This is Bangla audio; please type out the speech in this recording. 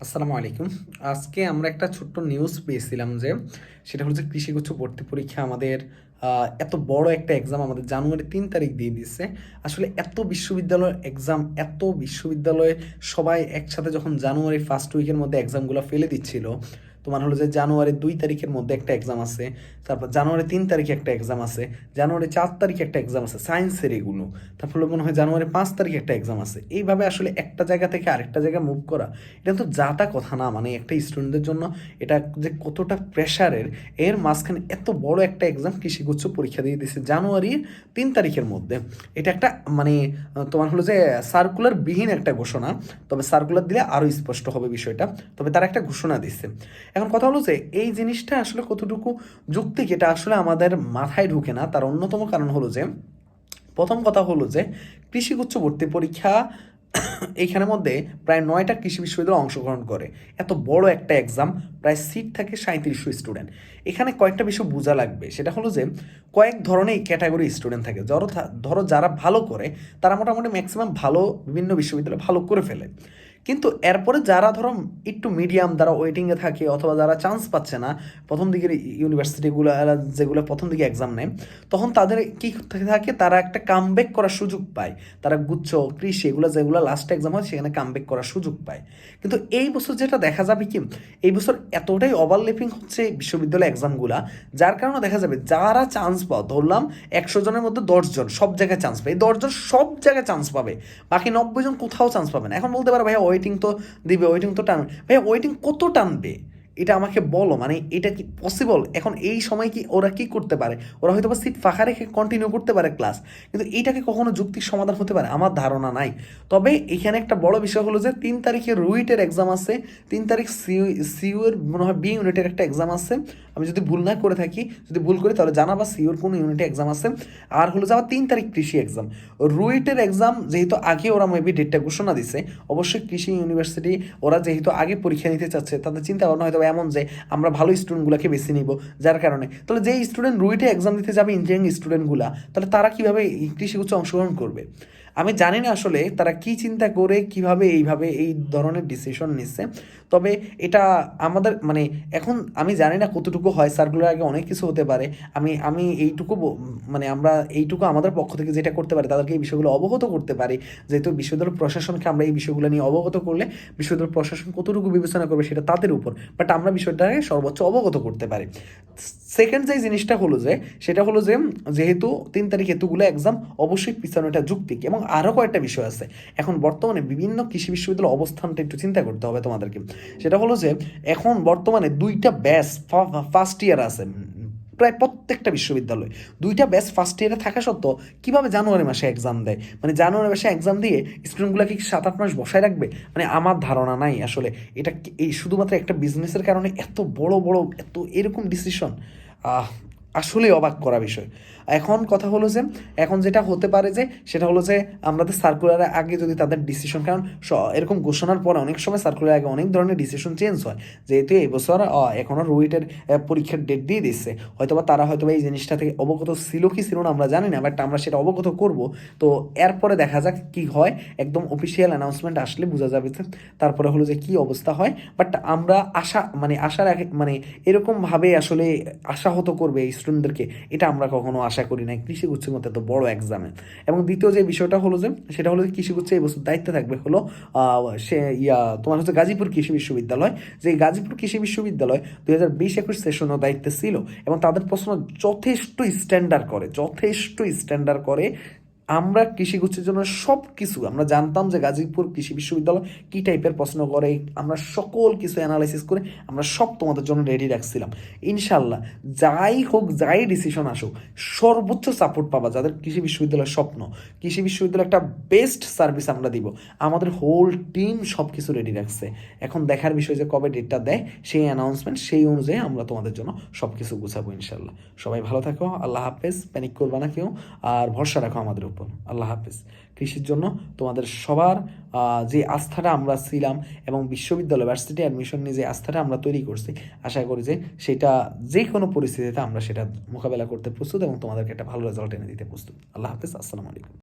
আসসালামু আলাইকুম। আজকে আমরা একটা ছোট্ট নিউজ পেয়েছিলাম যে সেটা হচ্ছে কৃষিগুচ্ছ ভর্তি পরীক্ষা আমাদের এত বড় একটা এক্সাম আমাদের জানুয়ারি তিন তারিখ দিয়ে দিচ্ছে আসলে এত বিশ্ববিদ্যালয়ের এক্সাম এত বিশ্ববিদ্যালয়ে সবাই একসাথে যখন জানুয়ারি ফার্স্ট উইকের মধ্যে এক্সামগুলো ফেলে দিচ্ছিল তোমার হলো যে জানুয়ারি দুই তারিখের মধ্যে একটা এক্সাম আছে, তারপর জানুয়ারি তিন তারিখে একটা এক্সাম আছে, জানুয়ারি চার তারিখে একটা এক্সাম আছে সায়েন্সের এগুলো। তারপর মনে হয় জানুয়ারি পাঁচ তারিখে একটা এক্সাম আছে। এইভাবে আসলে একটা জায়গা থেকে আরেকটা জায়গায় মুভ করা, এটা তো যাতা কথা না মানে একটা স্টুডেন্টদের জন্য এটা যে কতটা প্রেশারের এর মাঝখানে এত বড় একটা এক্সাম কৃষিগুচ্ছ পরীক্ষা দিয়ে দিয়েছে জানুয়ারির তিন তারিখের মধ্যে। এটা একটা মানে তোমার হলো যে সার্কুলার বিহীন একটা ঘোষণা, তবে সার্কুলার দিলে আরও স্পষ্ট হবে বিষয়টা, তবে তারা একটা ঘোষণা দিচ্ছে এখন কথা হলো যে, এই জিনিসটা আসলে কতটুকু যুক্তিক এটা আসলে আমাদের মাথায় ঢুকে না, তার অন্যতম কারণ হলো যে, প্রথম কথা হলো যে কৃষিগুচ্ছ ভর্তি পরীক্ষা এইখানের মধ্যে প্রায় নয়টা কৃষি বিশ্ববিদ্যালয় অংশগ্রহণ করে। এত বড় একটা এক্সাম প্রায় সিট থাকে সাঁত্রিশশো স্টুডেন্ট এখানে কয়েকটা বিষয় বোঝা লাগবে। সেটা হলো যে, কয়েক ধরনের ক্যাটাগরি স্টুডেন্ট থাকে। ধরো ধরো যারা ভালো করে, তারা মোটামুটি ম্যাক্সিমাম ভালো, বিভিন্ন বিশ্ববিদ্যালয়ে ভালো করে ফেলে। কিন্তু এরপরে যারা ধরো একটু মিডিয়াম যারা ওয়েটিংয়ে থাকে অথবা যারা চান্স পাচ্ছে না, প্রথম দিকের ইউনিভার্সিটিগুলো যেগুলো প্রথম দিকে এক্সাম নেয়, তখন তাদের কি থাকে, তারা একটা কামব্যাক করার সুযোগ পায়। তারা গুচ্ছ, কৃষি এগুলো যেগুলো লাস্ট এক্সাম হয়, সেখানে কামব্যাক করার সুযোগ পায়। কিন্তু এই বছর যেটা দেখা যাবে কি, এই বছর এতটাই ওভারলেপিং হচ্ছে বিশ্ববিদ্যালয় এক্সামগুলা যার কারণে দেখা যাবে যারা চান্স পাও, ধরলাম একশো জনের মধ্যে দশজন সব জায়গায় চান্স পায়। এই দশজন সব জায়গায় চান্স পাবে। বাকি নব্বই জন কোথাও চান্স পাবে না। এখন বলতে পারো ভাইয়া ওয়েটিং তো দিবে ওয়েটিং তো টানবে। ভাইয়া ওয়েটিং কত টানবে? এটা আমাকে বলো মানে এটা কি পসিবল এখন এই সময় কি ওরা কি করতে পারে? ওরা হয়তো বা সিট ফাঁকা রেখে কন্টিনিউ করতে পারে ক্লাস কিন্তু এইটাকে কখনো যুক্তির সমাধান হতে পারে? আমার ধারণা নাই। তবে এখানে একটা বড় বিষয় হলো যে, তিন তারিখে রুইটের এক্সাম আছে, তিন তারিখ সিউ সিউর মনে হয় বি ইউনিটের একটা এক্সাম আছে। আমি যদি ভুল না করে থাকি, যদি ভুল করি, তাহলে জানাবা সিওর কোন ইউনিটে এক্সাম আছে। আর হলো যে, আবার তিন তারিখ কৃষি এক্সাম রুইটের এক্সাম যেহেতু আগে ওরা মেবি ডেটটা ঘোষণা দিছে, অবশ্যই কৃষি ইউনিভার্সিটি ওরা যেহেতু আগে পরীক্ষা নিতে চাচ্ছে, তাদের চিন্তা ভাবনা হয়তো এমন যে আমরা ভালো স্টুডেন্টগুলোকে বেছে নিব, যার কারণে। তাহলে যেই স্টুডেন্ট রুইটে এক্সাম দিতে যাবে ইঞ্জিনিয়ারিং স্টুডেন্টগুলা তাহলে তারা কীভাবে কৃষি উচ্চ অংশগ্রহণ করবে? আমি জানি না আসলে তারা কি চিন্তা করে, কীভাবে এইভাবে এই ধরনের ডিসিশন নিচ্ছে। তবে এটা আমাদের মানে এখন আমি জানি না কতটুকু হয় সার্কুলার আগে অনেক কিছু হতে পারে। আমি আমি এইটুকু মানে আমরা এইটুকু আমাদের পক্ষ থেকে যেটা করতে পারি, তাদেরকে এই বিষয়গুলো অবগত করতে পারি। যেহেতু বিশ্ববিদ্যালয় প্রশাসনকে আমরা এই বিষয়গুলো নিয়ে অবগত করলে, বিশ্ববিদ্যালয় প্রশাসন কতটুকু বিবেচনা করবে সেটা তাদের উপর। বাট আমরা বিষয়টাকে সর্বোচ্চ অবগত করতে পারি। সেকেন্ড যে জিনিসটা হলো যে, সেটা হলো যে, যেহেতু তিন তারিখ এতগুলো এক্সাম অবশ্যই পিছানোটা যুক্তিক এবং আরও কয়েকটা বিষয় আছে। এখন বর্তমানে বিভিন্ন কৃষি বিশ্ববিদ্যালয় অবস্থানটা একটু চিন্তা করতে হবে তোমাদেরকে। সেটা হলো যে, এখন বর্তমানে দুইটা ব্যাচ ফার্স্ট ইয়ার আছে, প্রায় প্রত্যেকটা বিশ্ববিদ্যালয়। দুইটা ব্যাচ ফার্স্ট ইয়ারে থাকা সত্ত্বেও কীভাবে জানুয়ারি মাসে এক্সাম দেয়? মানে জানুয়ারি মাসে এক্সাম দিয়ে স্টুডেন্টগুলোকে কি সাত, আট মাস বসায় রাখবে? মানে আমার ধারণা নাই আসলে। এটা এই শুধুমাত্র একটা বিজনেসের কারণে এত বড় বড়, এত এরকম ডিসিশন আসলেই অবাক করা বিষয়। এখন কথা হলো যে এখন যেটা হতে পারে যে সেটা হলো যে আমাদের সার্কুলারের আগে যদি তাদের ডিসিশন কারণ এরকম ঘোষণার পরে অনেক সময় সার্কুলার আগে অনেক ধরনের ডিসিশন চেঞ্জ হয়। যেহেতু এই বছর আহ, এখনও রুইটের পরীক্ষার ডেট দিয়ে দিচ্ছে। হয়তোবা তারা হয়তোবা এই জিনিসটা থেকে অবগত ছিল কি ছিল না আমরা জানি না বাট আমরা সেটা অবগত করব। তো এরপরে দেখা যাক কি হয়। একদম অফিসিয়াল অ্যানাউন্সমেন্ট আসলে বোঝা যাবে তারপরে হলো যে কি অবস্থা হয়। বাট আমরা আশা মানে আগে মানে এরকমভাবে আসলে আশাহত করবে এই স্টুডেন্টদেরকে এটা আমরা কখনো আশা করি না কৃষিগুচ্ছের মধ্যে এত বড় এক্সামে এবং দ্বিতীয় যে বিষয়টা হলো যে, সেটা হলো কৃষিগুচ্ছে এই বছর দায়িত্বে থাকবে হলো সে ইয়া, তোমার হচ্ছে গাজীপুর কৃষি বিশ্ববিদ্যালয়। যে গাজীপুর কৃষি বিশ্ববিদ্যালয় দুই হাজার বিশ একুশ সেশনও দায়িত্বে ছিল এবং তাদের প্রশ্ন যথেষ্ট স্ট্যান্ডার্ড করে, যথেষ্ট স্ট্যান্ডার্ড করে আমরা কৃষিগুচ্ছের জন্য সব কিছু আমরা জানতাম যে গাজীপুর কৃষি বিশ্ববিদ্যালয় কী টাইপের প্রশ্ন করে, আমরা সকল কিছু অ্যানালাইসিস করে আমরা সব তোমাদের জন্য রেডি রাখছিলাম। ইনশাল্লাহ যাই হোক, যাই ডিসিশন আসুক, সর্বোচ্চ সাপোর্ট পাবা যাদের কৃষি বিশ্ববিদ্যালয়ের স্বপ্ন। কৃষি বিশ্ববিদ্যালয় একটা বেস্ট সার্ভিস আমরা দিব। আমাদের হোল টিম সব কিছু রেডি রাখছে। এখন দেখার বিষয় যে কবে ডেটটা দেয়, সেই অ্যানাউন্সমেন্ট সেই অনুযায়ী আমরা তোমাদের জন্য সব কিছু গুছাবো ইনশাল্লাহ সবাই ভালো থাকো, আল্লাহ হাফেজ প্যানিক করবা না কেউ, আর ভরসা রাখো আমাদের উপর। আল্লাহ হাফিজ। কৃষির জন্য তোমাদের সবার যে আস্থাটা আমরা ছিলাম এবং বিশ্ববিদ্যালয় ভার্সিটি অ্যাডমিশন নিয়ে যে আস্থাটা আমরা তৈরি করছি, আশা করি যে সেটা যে কোনো পরিস্থিতিতে আমরা সেটা মোকাবেলা করতে প্রস্তুত এবং তোমাদেরকে একটা ভালো রেজাল্ট এনে দিতে প্রস্তুত। আল্লাহ হাফিজ। আসসালামু আলাইকুম।